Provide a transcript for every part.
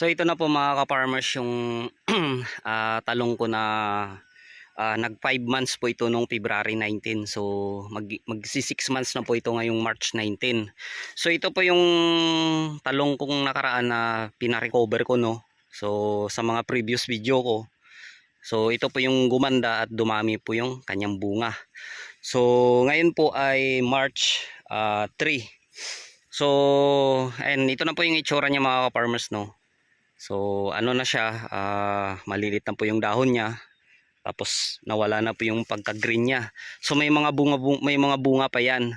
So ito na po mga ka-farmers yung ah, talong ko na ah, nag 5 months po ito nung February 19. So mag magsi 6 months na po ito ngayong March 19. So ito po yung talong kong nakaraan na pina-recover ko no. So sa mga previous video ko. So ito po yung gumanda at dumami po yung kanyang bunga. So ngayon po ay March ah, 3. So and ito na po yung itsura niya mga ka-farmers no. So ano na siya, ah, malilit na po yung dahon niya. Tapos nawala na po yung pagka-green niya. So may mga bunga bu- may mga bunga pa 'yan.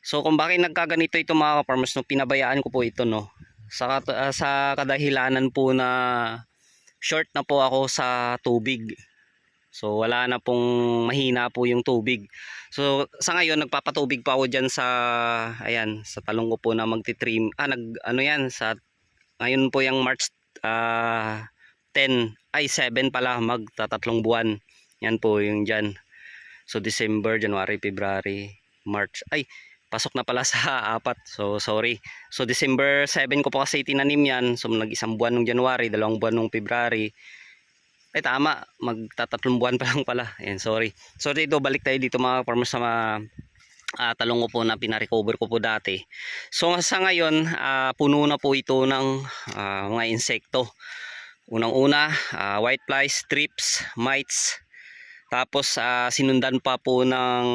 So kung bakit nagkaganito ito mga farmers no, pinabayaan ko po ito no. Sa kat- ah, sa kadahilanan po na short na po ako sa tubig. So wala na pong mahina po yung tubig. So sa ngayon nagpapatubig pa ako diyan sa ayan, sa talong ko po na magti-trim. Ah nag ano 'yan sa ngayon po yung March ah 10 ay 7 pala magtatatlong buwan. Yan po yung diyan. So December, January, February, March. Ay, pasok na pala sa apat. So sorry. So December 7 ko po kasi tinanim yan. So nag-isang buwan nung January, dalawang buwan nung February. Ay tama, magtatatlong buwan pa lang pala. Ayan, sorry. So dito balik tayo dito mga farmers sa mga ah, talong ko po na pina-recover ko po dati. So sa ngayon, ah, puno na po ito ng ah, mga insekto. Unang-una, ah, white flies, trips, mites. Tapos ah, sinundan pa po ng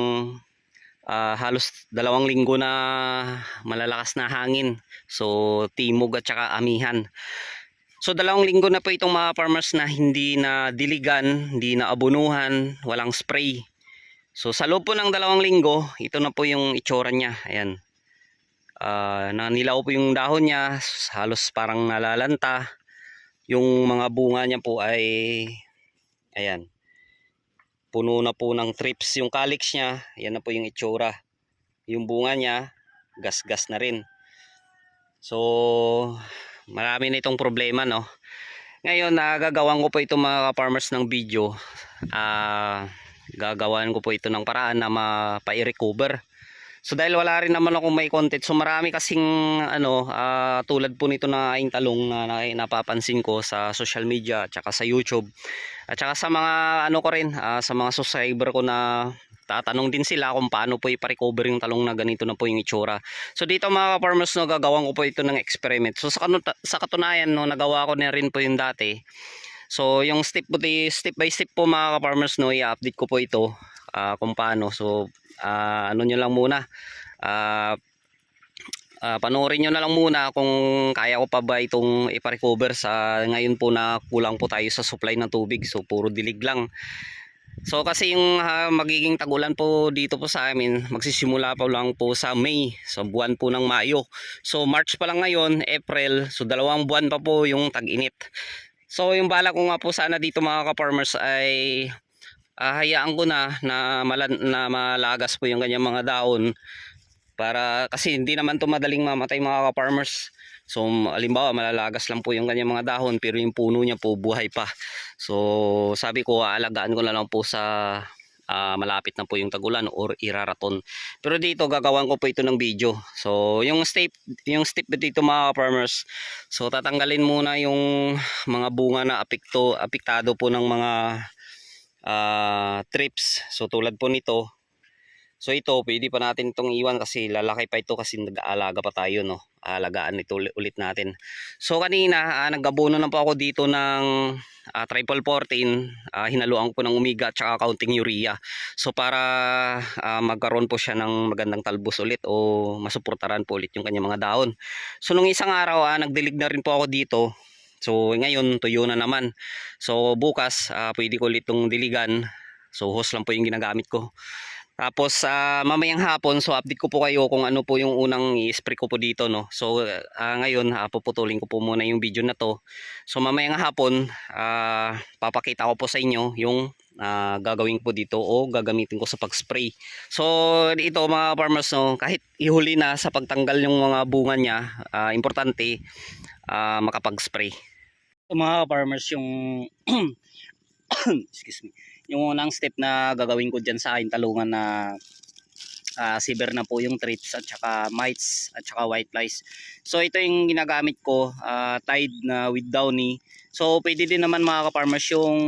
ah, halos dalawang linggo na malalakas na hangin. So timog at saka amihan. So dalawang linggo na po itong mga farmers na hindi na diligan, hindi na abunuhan, walang spray. So sa loob po ng dalawang linggo, ito na po yung itsura niya. Ayan. Ah, nanilaw po yung dahon niya, halos parang nalalanta. Yung mga bunga niya po ay ayan. Puno na po ng trips yung calyx niya. Ayan na po yung itsura. Yung bunga niya, gas-gas na rin. So, marami na itong problema, no? Ngayon, nagagawan ko po ito mga farmers ng video. Ah, gagawan ko po ito ng paraan na mapa-recover. So dahil wala rin naman akong may content, so marami kasing ano, ah, tulad po nito na aing talong na, na napapansin ko sa social media at saka sa YouTube. At saka sa mga ano ko rin, ah, sa mga subscriber ko na tatanong din sila kung paano po ipa-recover yung talong na ganito na po yung itsura. So dito mga farmers no, gagawin ko po ito ng experiment. So sa, sa katunayan no, nagawa ko na rin po yung dati. So yung step po step by step po mga farmers no, i-update ko po ito ah, kung paano. So ah, ano nyo lang muna. Ah ah, panoorin nyo na lang muna kung kaya ko pa ba itong ipa-recover sa ngayon po na kulang po tayo sa supply ng tubig. So puro dilig lang. So kasi yung ah, magiging tagulan po dito po sa amin, magsisimula pa lang po sa May, sa buwan po ng Mayo. So March pa lang ngayon, April, so dalawang buwan pa po yung tag-init. So yung bala ko nga po sana dito mga ka-farmers ay ah, hayaan ko na na, malan, na malagas po yung kanyang mga daon para kasi hindi naman to madaling mamatay mga ka-farmers. So alimbawa malalagas lang po yung kanyang mga dahon pero yung puno niya po buhay pa. So sabi ko aalagaan ko na lang po sa ah, malapit na po yung tagulan or iraraton. Pero dito gagawan ko po ito ng video. So yung step yung step dito mga farmers. So tatanggalin muna yung mga bunga na apekto apektado po ng mga ah, trips. So tulad po nito. So ito pwede pa natin itong iwan kasi lalaki pa ito kasi nag-aalaga pa tayo no. Alagaan ito uli- ulit natin. So kanina ah, nag-abono na po ako dito ng ah, triple 14, ah, hinaluan ko ng omega at saka counting urea. So para ah, magkaroon po siya ng magandang talbos ulit o masuportaran po ulit yung kanyang mga dahon. So nung isang araw ah, nagdilig na rin po ako dito. So ngayon tuyo na naman. So bukas ah, pwede ko ulit itong diligan. So hose lang po yung ginagamit ko. Tapos sa mamayang hapon so update ko po kayo kung ano po yung unang i-spray ko po dito no. So ah, ngayon ah, puputulin ko po muna yung video na to. So mamayang hapon ah, papakita ko po sa inyo yung ah, gagawin po dito o gagamitin ko sa pag-spray. So ito mga farmers no, kahit ihuli na sa pagtanggal yung mga bunga niya, ah, importante ah, makapag-spray. So, mga farmers yung excuse me yung unang step na gagawin ko dyan sa aking talungan na ah, severe na po yung thrips at saka mites at saka white flies. So ito yung ginagamit ko, ah, Tide na with Downy. So pwede din naman mga ka-farmers yung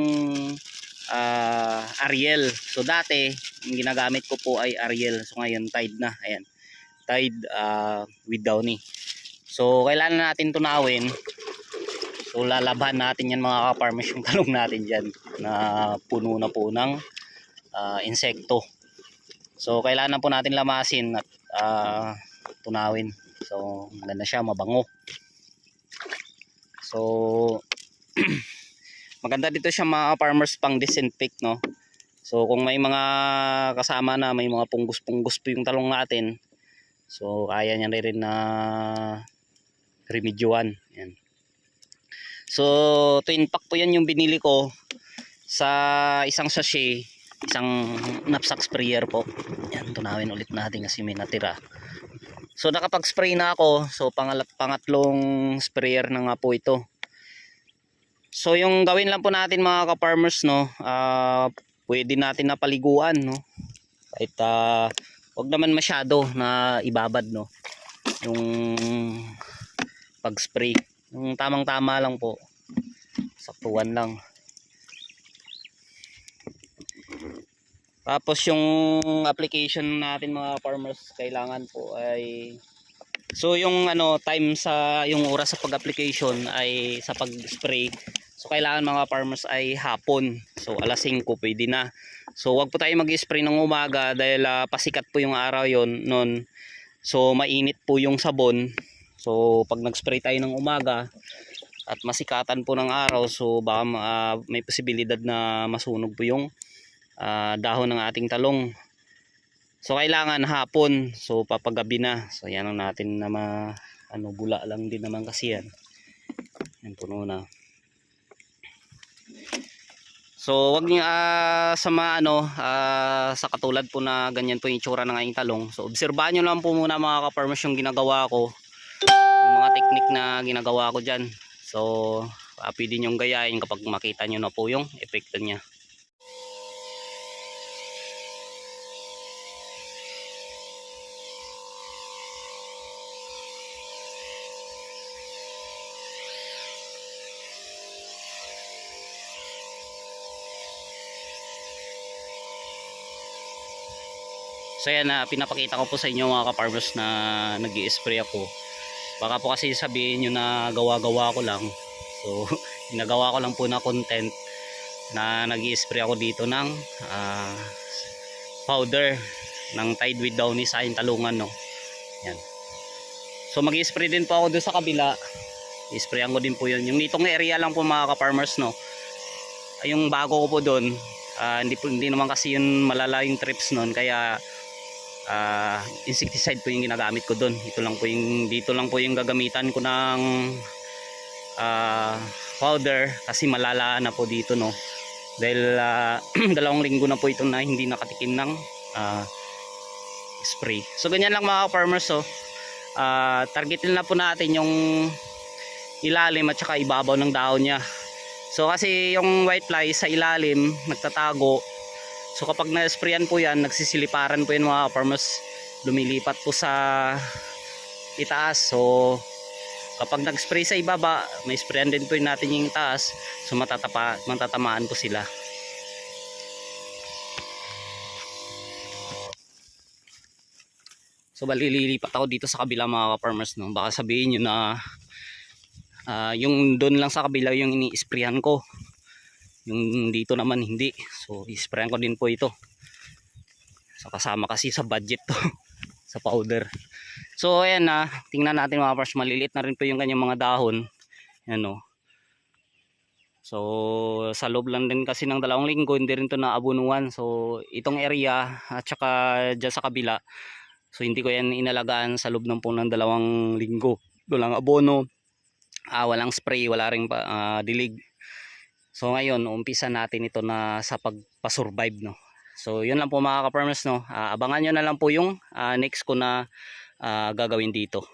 ah, Ariel. So dati, yung ginagamit ko po ay Ariel. So ngayon Tide na. Ayan. Tide ah, with Downy. So kailangan natin tunawin. So lalaban natin yan mga ka-farmers yung talong natin dyan na puno na po ng ah, insekto. So kailangan po natin lamasin at ah, tunawin. So maganda siya, mabango. So maganda dito siya mga farmers pang disinfect no. So kung may mga kasama na may mga punggos-punggos po yung talong natin. So kaya niya rin na remedyoan. Yan. So twin pack po yan yung binili ko sa isang sachet isang knapsack sprayer po. Yan tunawin ulit natin kasi may natira. So nakapag spray na ako. So pangalat, pangatlong sprayer na nga po ito. So yung gawin lang po natin mga ka-farmers no ah, pwede natin na paliguan no. Kahit ah, wag naman masyado na ibabad no yung pag spray yung tamang tama lang po. Saktuan lang Tapos yung application natin mga farmers kailangan po ay So yung ano time sa yung oras sa pag-application ay sa pag-spray. So kailangan mga farmers ay hapon. So alas 5 pwede na. So wag po tayo mag-spray ng umaga dahil ah, pasikat po yung araw yon noon. So mainit po yung sabon. So pag nag-spray tayo ng umaga at masikatan po ng araw so baka ah, may posibilidad na masunog po yung ah, dahon ng ating talong. So kailangan hapon. So papagabi na. So yan ang natin na ma ano bula lang din naman kasi yan. Yan puno na. So wag niyo ah, sa mga ano ah, sa katulad po na ganyan po yung itsura ng ating talong. So obserbahan niyo lang po muna mga ka-farmers yung ginagawa ko. Yung mga technique na ginagawa ko diyan. So ah, pwede niyong gayahin kapag makita niyo na po yung epekto niya. So yan na pinapakita ko po sa inyo mga ka-farmers na nag spray ako. Baka po kasi sabihin nyo na gawa-gawa ko lang. So ginagawa ko lang po na content na nag spray ako dito ng ah, powder ng Tide with Downy sa aking talungan no. Yan. So mag spray din po ako doon sa kabila. I-sprayan ko din po yun. Yung nitong area lang po mga ka-farmers no. Yung bago ko po doon, ah, hindi, po, hindi naman kasi yun malalayong trips noon kaya ah insecticide po yung ginagamit ko doon. Ito lang po yung dito lang po yung gagamitan ko ng ah, powder kasi malala na po dito no. Dahil ah, dalawang linggo na po ito na hindi nakatikim ng ah, spray. So ganyan lang mga farmers so. Ah, targetin na po natin yung ilalim at saka ibabaw ng dahon niya. So kasi yung white fly sa ilalim nagtatago So kapag na-sprayan po yan, nagsisiliparan po yan mga farmers, lumilipat po sa itaas. So kapag nag-spray sa ibaba, may sprayan din po yun natin yung itaas. So matatapa, matatamaan po sila. So bali lilipat ako dito sa kabila mga farmers no. Baka sabihin nyo na ah, yung doon lang sa kabila yung ini-sprayan ko yung dito naman hindi. So isprayan ko din po ito. So kasama kasi sa budget to sa powder. So ayan na. Tingnan natin mga pars maliliit na rin po yung kanyang mga dahon. Yan o so sa loob lang din kasi ng dalawang linggo hindi rin to naabunuan. So itong area at saka dyan sa kabila so hindi ko yan inalagaan sa loob ng po ng dalawang linggo. Walang abono. Ah, walang spray wala ring pa, ah, dilig So ngayon, umpisa natin ito na sa pagpasurvive no. So yun lang po mga ka-farmers no. Ah, abangan nyo na lang po yung ah, next ko na ah, gagawin dito.